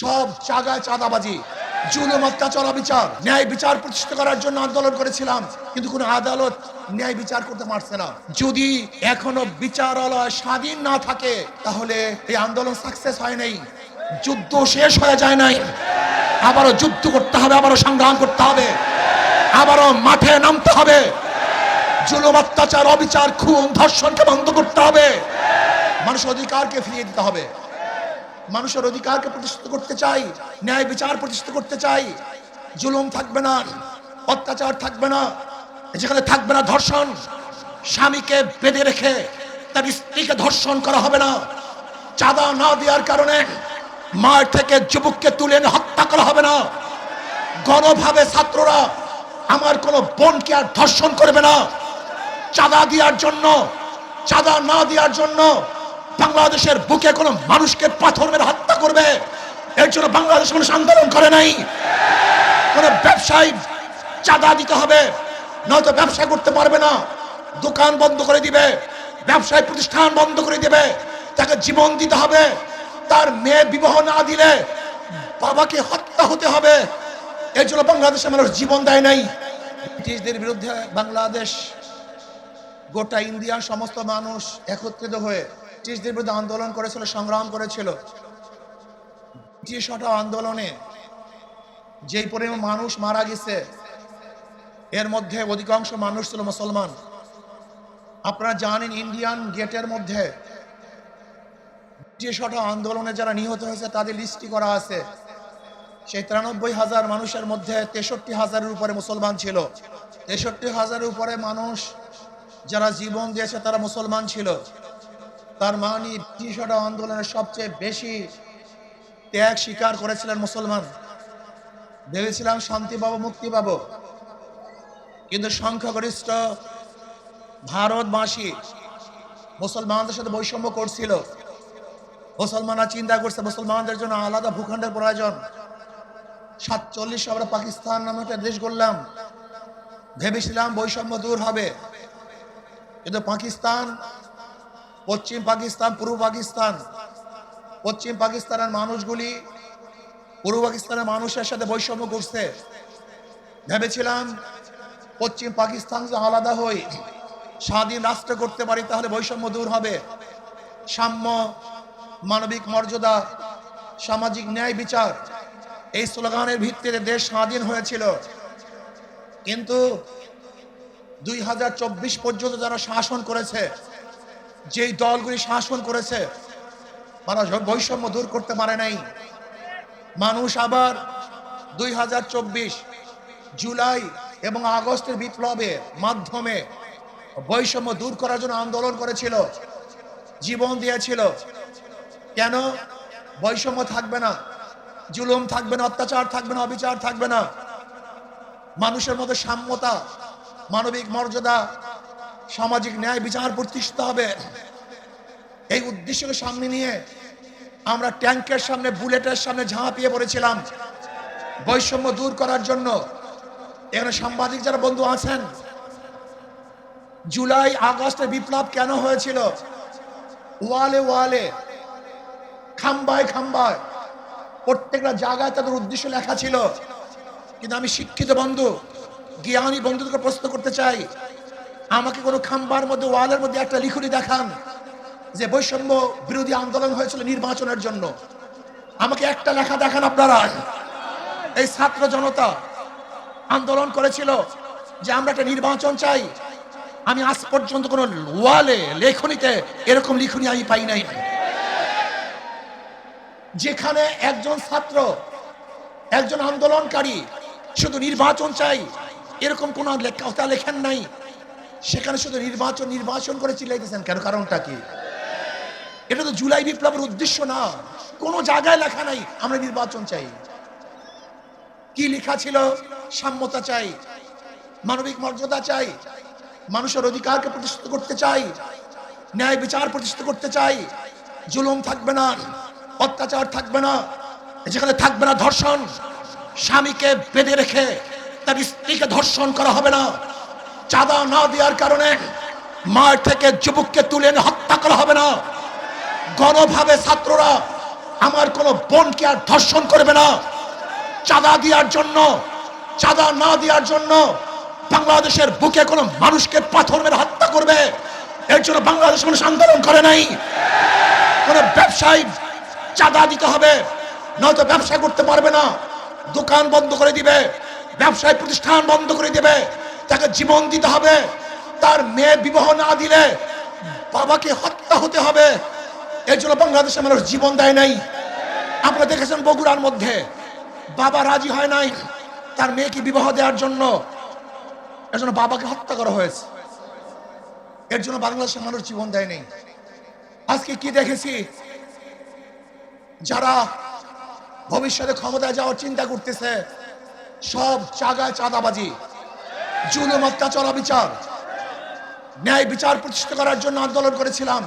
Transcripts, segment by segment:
সব জায়গায় চাঁদাবাজি, জুলুম, অত্যাচার, অবিচার, ন্যায় বিচার প্রতিষ্ঠা করার জন্য আন্দোলন করেছিলাম। কিন্তু কোনো আদালত ন্যায় বিচার করতে পারছে না। যদি এখনও বিচারালয় স্বাধীন না থাকে, তাহলে এই আন্দোলন সাকসেস হয় নাই, যুদ্ধ শেষ হয়ে যায় নাই। আবারও যুদ্ধ করতে হবে, আবারও সংগ্রাম করতে হবে, আবারও মাঠে নামতে হবে। জুলুম, অত্যাচার, অবিচার, খুন, ধর্ষণকে বন্ধ করতে হবে। মানুষ অধিকারকে ফিরিয়ে দিতে হবে। মানুষের অধিকারকে প্রতিষ্ঠিত করতে চাই, ন্যায় বিচার প্রতিষ্ঠিত করতে চাই। জুলুম থাকবে না, অত্যাচার থাকবে না, যেখানে থাকবে না ধর্ষণ, স্বামীকে বেঁধে রেখে তার স্ত্রীকে ধর্ষণ করা হবে না। চাঁদা না দেওয়ার কারণে মার থেকে যুবককে তুলে এনে হত্যা করা হবে না। গণভাবে ছাত্ররা আমার কোনো বোনকে আর ধর্ষণ করবে না। চাঁদা দেওয়ার জন্য, চাঁদা না দেওয়ার জন্য বাংলাদেশের বুকে কোনো মানুষকে পাথর মেরে হত্যা করবে? এর জন্য বাংলাদেশ মানুষ আন্দোলন করে নাই। কোন ব্যবসায়ী চাঁদা দিতে হবে, নয়তো ব্যবসা করতে পারবে না। দোকান বন্ধ করে দিবে, ব্যবসায় প্রতিষ্ঠান বন্ধ করে দিবে। তাকে জীবন দিতে হবে। তার মেয়ে বিবাহ না দিলে বাবাকে হত্যা হতে হবে। এর জন্য বাংলাদেশের মানুষ জীবন দেয় নাই। ব্রিটিশদের বিরুদ্ধে বাংলাদেশ, গোটা ইন্ডিয়ার সমস্ত মানুষ একত্রিত হয়ে ব্রিটিশদের বিরুদ্ধে আন্দোলন করেছিল, সংগ্রাম করেছিল। ব্রিটিশ হটা আন্দোলনে যেই পরিমাণ মানুষ মারা গেছে, এর মধ্যে অধিকাংশ মানুষ ছিল মুসলমান। আপনারা জানেন ইন্ডিয়ান গেটের মধ্যে ব্রিটিশ হটা আন্দোলনে যারা নিহত হয়েছে, তাদের লিস্টি করা আছে। সেই তিরানব্বই হাজার মানুষের মধ্যে তেষট্টি হাজারের উপরে মুসলমান ছিল। তেষট্টি হাজারের উপরে মানুষ যারা জীবন দিয়েছে, তারা মুসলমান ছিল। তার মানে ব্রিটিশ আন্দোলনের সবচেয়ে বেশি ত্যাগ স্বীকার করেছিলেন মুসলমান। ভেবেছিলাম শান্তি পাবো, মুক্তি পাবো। কিন্তু সংখ্যাগরিষ্ঠ ভারতবাসী মুসলমানদের সাথে বৈষম্য করছিল। মুসলমানরা চিন্তা করছে, মুসলমানদের জন্য আলাদা ভূখণ্ডের প্রয়োজন। সাতচল্লিশ আমরা পাকিস্তান নামে একটা দেশ গড়লাম। ভেবেছিলাম বৈষম্য দূর হবে। কিন্তু পাকিস্তান পশ্চিম পাকিস্তান, পূর্ব পাকিস্তান। পশ্চিম পাকিস্তানের মানুষগুলি পূর্ব পাকিস্তানের মানুষের সাথে বৈষম্য করছে। ভেবেছিলাম পশ্চিম পাকিস্তান যে আলাদা হই, স্বাধীন রাষ্ট্র করতে পারি, তাহলে বৈষম্য দূর হবে। সাম্য, মানবিক মর্যাদা, সামাজিক ন্যায় বিচার, এই স্লোগানের ভিত্তিতে দেশ স্বাধীন হয়েছিল। কিন্তু দুই হাজার চব্বিশ পর্যন্ত যারা শাসন করেছে যেই দলগুলি শাসন করেছে তারা বৈষম্য দূর করতে পারে নাই। মানুষ আবার দুই হাজার চব্বিশ জুলাই এবং আগস্টের বিপ্লবের মাধ্যমে বৈষম্য দূর করার জন্য আন্দোলন করেছিল, জীবন দিয়েছিল। কেন? বৈষম্য থাকবে না, জুলুম থাকবে না, অত্যাচার থাকবে না, অবিচার থাকবে না। মানুষের মধ্যে সাম্যতা, মানবিক মর্যাদা সামাজিক ন্যায় বিচার প্রতিষ্ঠিত হবে। এই উদ্দেশ্যকে সামনে নিয়ে আমরা ট্যাঙ্কের সামনে, বুলেটের সামনে ঝাঁপিয়ে পড়েছিলাম। বৈষম্য দূর করার জন্য। এখানে সাংবাদিক যারা বন্ধু আছেন, জুলাই, আগস্টে বিপ্লব কেন হয়েছিল? ওয়ালে ওয়ালে, খাম্বায় খাম্বায়, প্রত্যেকটা জায়গায় তাদের উদ্দেশ্য লেখা ছিল। কিন্তু আমি শিক্ষিত বন্ধু, জ্ঞানী বন্ধুদেরকে প্রশ্ন করতে চাই আমাকে কোনো খাম্বার মধ্যে, ওয়ালের মধ্যে একটা লিখুনি দেখান যে বৈষম্য বিরোধী আন্দোলন হয়েছিল নির্বাচনের জন্য। আমাকে একটা লেখা দেখান আপনারা। এই ছাত্র জনতা আন্দোলন করেছিল যে আমরা একটা নির্বাচন চাই। আমি আজ পর্যন্ত কোনো ওয়ালে, লেখনীতে এরকম লিখনি আমি পাই নাই। যেখানে একজন ছাত্র, একজন আন্দোলনকারী শুধু নির্বাচন চাই, এরকম কোন কথা লেখেন নাই। সেখানে শুধু নির্বাচন নির্বাচন করে চিল্লাইতেছেন কেন? কারণটা কি? এটা তো জুলাই বিপ্লবের উদ্দেশ্য না। কোনো জায়গায় লেখা নাই, আমরা নির্বাচন চাই। কি লেখা ছিল? সাম্যতা চাই। মানবিক মর্যাদা চাই। মানুষের অধিকারকে প্রতিষ্ঠিত করতে চাই। ন্যায় বিচার প্রতিষ্ঠিত করতে চাই। জুলুম থাকবে না, অত্যাচার থাকবে না। যেখানে থাকবে না ধর্ষণ, স্বামীকে বেঁধে রেখে তার স্ত্রীকে ধর্ষণ করা হবে না। চাঁদা না দেওয়ার কারণে মার থেকে যুবককে তুলে এনে হত্যা করা হবে না। গণভাবে ছাত্ররা আমার কোনো বোনকে আর ধর্ষণ করবে না। চাঁদা দেওয়ার জন্য, চাঁদা না দেওয়ার জন্য বাংলাদেশের বুকে কোনো মানুষকে পাথর মেরে হত্যা করবে। এর জন্য বাংলাদেশ মানুষ আন্দোলন করে নাই। কোনো ব্যবসায়ী চাঁদা দিতে হবে, নয়তো ব্যবসা করতে পারবে না। দোকান বন্ধ করে দিবে, ব্যবসায় প্রতিষ্ঠান বন্ধ করে দিবে। তাকে জীবন দিতে হবে। তার মেয়ে বিবাহ না দিলে বাবাকে হত্যা হতে হবে। এর জন্য বাংলাদেশের মানুষ জীবন দেয় নাই। আপনারা দেখেছেন বগুড়ার মধ্যে বাবা রাজি হয় নাই তার মেয়েকে বিবাহ দেওয়ার জন্য। এর জন্য বাবাকে হত্যা করা হয়েছে। এর জন্য বাংলাদেশের মানুষ জীবন দেয় নাই। আজকে কি দেখেছি? যারা ভবিষ্যতে ক্ষমতায় যাওয়ার চিন্তা করতেছে, সব জায়গায় চাঁদাবাজি। জুলুম, অত্যাচার, অবিচার। ন্যায় বিচার প্রতিষ্ঠা করার জন্য আন্দোলন করেছিলাম।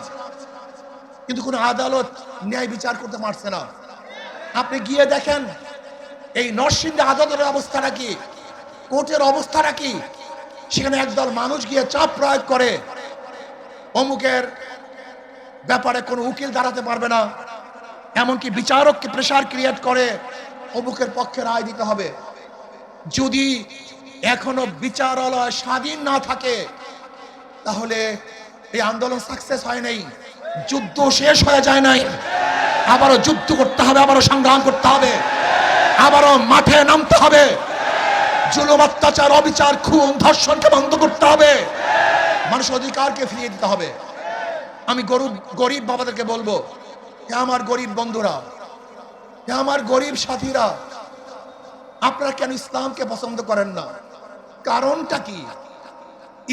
কিন্তু কোনো আদালত ন্যায় বিচার করতে পারছে না। আপনি গিয়ে দেখেন, এই নরসিংদী আদালতের অবস্থাটা কি? কোর্টের অবস্থাটা কি? সেখানে একদল মানুষ গিয়ে চাপ প্রয়োগ করে। অমুকের ব্যাপারে কোনো উকিল দাঁড়াতে পারবে না। এমনকি বিচারককে প্রেশার ক্রিয়েট করে। অমুকের পক্ষে রায় দিতে হবে। যদি এখনও বিচারালয় স্বাধীন না থাকে, তাহলে এই আন্দোলন সাকসেস হয় নাই, যুদ্ধ শেষ হয়ে যায় নাই। আবারও যুদ্ধ করতে হবে, আবারও সংগ্রাম করতে হবে, আবারও মাঠে নামতে হবে। জুলুম, অত্যাচার, অবিচার, খুন, ধর্ষণকে বন্ধ করতে হবে। মানুষ অধিকারকে ফিরিয়ে দিতে হবে। আমি গরিব গরিব বাবাদেরকে বলব, হে আমার গরিব বন্ধুরা, হে আমার গরিব সাথীরা, আপনারা কেন ইসলামকে পছন্দ করেন না? কারণটা কি?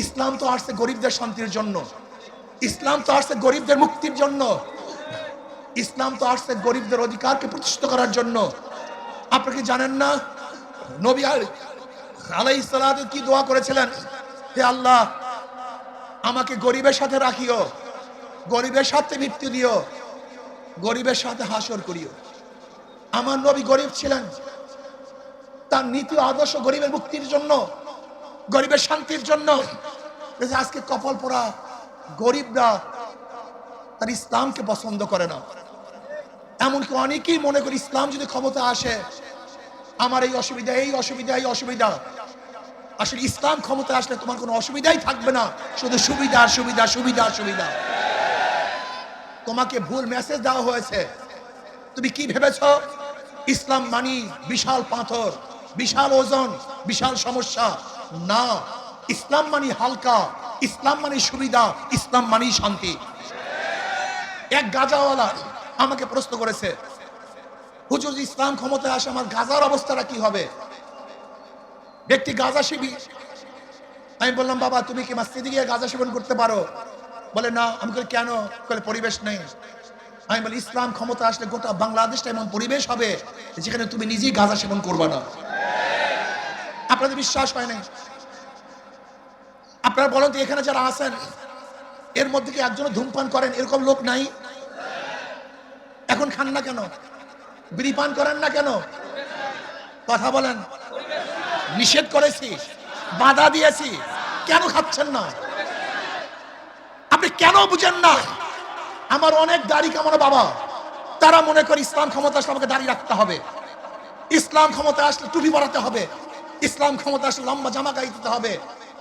ইসলাম তো আসছে গরিবদের শান্তির জন্য। ইসলাম তো আসছে গরিবদের মুক্তির জন্য। ইসলাম তো আসছে গরিবদের অধিকারকে প্রতিষ্ঠিত করার জন্য। আপনি কি জানেন না? নবী আলাই কি দোয়া করেছিলেন? হে আল্লাহ, আমাকে গরিবের সাথে রাখিও। গরিবের সাথে মৃত্যু দিও। গরিবের সাথে হাসর করিও। আমার নবী গরিব ছিলেন। তার নীতি আদর্শ গরিবের মুক্তির জন্য গরিবের শান্তির জন্য। আজকে কপাল পরা গরিবরা তার ইসলামকে পছন্দ করে না। এমনকি অনেকেই মনে করি ইসলাম যদি ক্ষমতা আসে, আমার এই অসুবিধা এই অসুবিধা এই অসুবিধা। আসলে ইসলাম ক্ষমতা আসলে তোমার কোনো অসুবিধাই থাকবে না। শুধু সুবিধা সুবিধা সুবিধা সুবিধা। তোমাকে ভুল মেসেজ দেওয়া হয়েছে। তুমি কি ভেবেছ? ইসলাম মানি বিশাল পাথর, বিশাল ওজন, বিশাল সমস্যা। না। ইসলাম মানি হালকা, ইসলাম মানি সুবিধা, ইসলাম মানি শান্তি। এক গাজাওয়ালা আমাকে প্রশ্ন করেছে, হুজুর, ইসলাম ক্ষমতায় আসে আমার গাজার অবস্থাটা কি হবে? ব্যক্তি গাজা সেবী আমি বললাম, বাবা, তুমি কি মাস্তিদি গিয়ে গাজা সেবন করতে পারো? বলে, না। আমি বলি, কেন? বলে, পরিবেশ নেই। আমি বলি, ইসলাম ক্ষমতা আসলে গোটা বাংলাদেশটা এমন পরিবেশ হবে যেখানে তুমি নিজেই গাঁজা সেবন করবে না। আপনাদের বিশ্বাস হয় নাই? আপনারা বলেন তো এখানে যারা আছেন, এর মধ্যে কি একজন ধূমপান করেন? এরকম লোক নাই? এখন খান না কেন? বিড়ি পান করেন না কেন? কথা বলেন। নিষেধ করেছি, বাধা দিয়েছি। কেন খাচ্ছেন না? আপনি কেন বুঝেন না? আমার অনেক দাড়ি কামানো বাবা, তারা মনে করে ইসলাম ক্ষমতা আসলে আমাকে দাড়ি রাখতে হবে। ইসলাম ক্ষমতা আসলে টুপি পরাতে হবে। ইসলাম ক্ষমতা আসলে লম্বা জামা গায়ে দিতে হবে,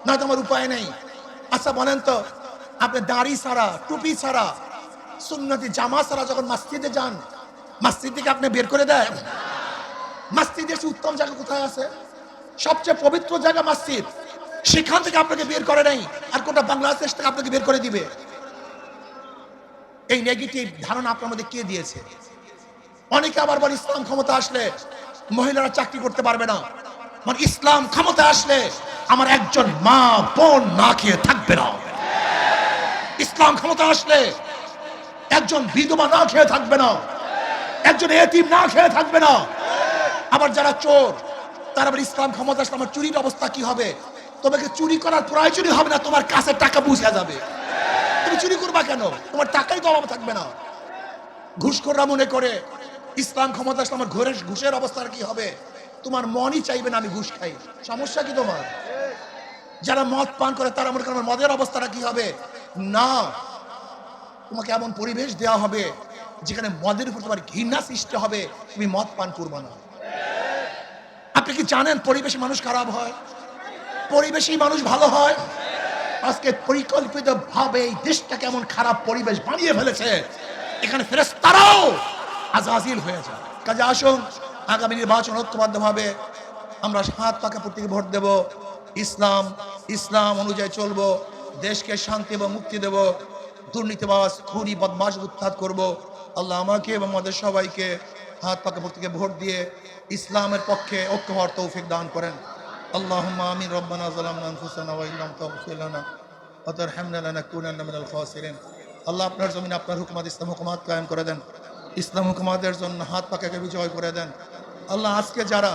নয়তো আমার উপায় নেই। আচ্ছা বলেন তো, আপনি দাড়ি ছাড়া, টুপি ছাড়া, সুন্নতি জামা ছাড়া যখন মসজিদে যান, মসজিদ থেকে আপনি বের করে দেয় মসজিদের উত্তম জায়গা কোথায় আছে? সবচেয়ে পবিত্র জায়গা মসজিদ। সেখান থেকে আপনাকে বের করে নেই, আর কোনটা বাংলাদেশ থেকে আপনাকে বের করে দিবে। এই নেগেটিভ ধারণা আপনার মধ্যে কে দিয়েছে? অনেকে আবার বলে ইসলাম ক্ষমতা আসলে মহিলারা চাকরি করতে পারবে না। মানে ইসলাম ক্ষমতা আসলে আমার একজন মা, বোন না খেয়ে থাকবে না। ইসলাম ক্ষমতা আসলে একজন বিধবা না খেয়ে থাকবে না। একজন এতিম না খেয়ে থাকবে না। আবার যারা চোর, তারা আবার ইসলাম ক্ষমতা আসলে আমার চুরির অবস্থা কি হবে? তোমাকে চুরি করার প্রয়োজনই হবে না, তোমার কাছে টাকা বুঝা যাবে। তুমি চুরি করবা কেন? তোমার টাকাই তো অভাব থাকবে না। ঘুষখোররা মনে করে, ইসলাম ক্ষমতা আসলে আমার ঘরের ঘুষের অবস্থার কি হবে? তোমার মনই চাইবে না আমি ঘুষ খাই। সমস্যা কি তোমার? যারা মদ পান করে, তারা মনে করে আমার মদের অবস্থাটা কি হবে? না, তোমাকে এমন পরিবেশ দেওয়া হবে যেখানে মদের উপর তোমার ঘৃণা সৃষ্টি হবে, তুমি মদ পান করবে না। আপনি কি জানেন পরিবেশে মানুষ খারাপ হয়? পরিবেশেই মানুষ ভালো হয়? আজকে পরিকল্পিত ভাবে এই দেশটা কেমন খারাপ পরিবেশ বানিয়ে ফেলেছে, এখানে ফেরেস্তারাও আজাজিল হয়ে যায়। কাজে আসুন। আগামী নির্বাচন ঐক্যবদ্ধভাবে আমরা সাত পাকা প্রতিকে ভোট দেব। ইসলাম ইসলাম অনুযায়ী চলব, দেশকে শান্তি এবং মুক্তি দেব। দুর্নীতিবাস খুনি বদমাস উত্থাত করব। আল্লাহ আমাকে এবং আমাদের সবাইকে হাত পাকা প্রতীকে ভোট দিয়ে ইসলামের পক্ষে ঐক্য হওয়ার তৌফিক দান করেন। আল্লাহ আমিন। আল্লাহ আপনার জমিন আপনার হুকুমাত ইসলাম হুকুমাত কায়েম করে দেন। ইসলাম হুকুমাতের জন্য হাত পাকে বিজয় করে দেন। আল্লাহ আজকে যারা,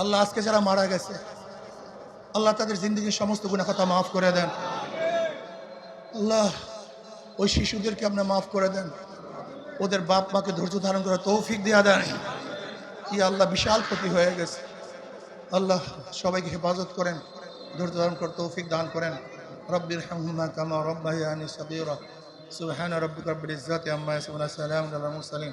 আল্লাহ আজকে যারা মারা গেছে, আল্লাহ তাদের জিন্দগির সমস্ত গুণা কথা মাফ করে দেন। আল্লাহ, ওই শিশুদেরকে আপনার মাফ করে দেন। ওদের বাপ মাকে ধৈর্য ধারণ করে তৌফিক দেওয়া দেন। ই আল্লাহ বিশাল ক্ষতি হয়ে গেছে। আল্লাহ সবাইকে হেফাজত করেন, ধৈর্য ধারণ করে তৌফিক দান করেন। রব্বির হামহুমা কামা রব্বাহিয়ানি সাবিরা সুবহান রব্বিকা রব্বিল ইজ্জাতি আম্মা ইয়াসিফুন। আলাল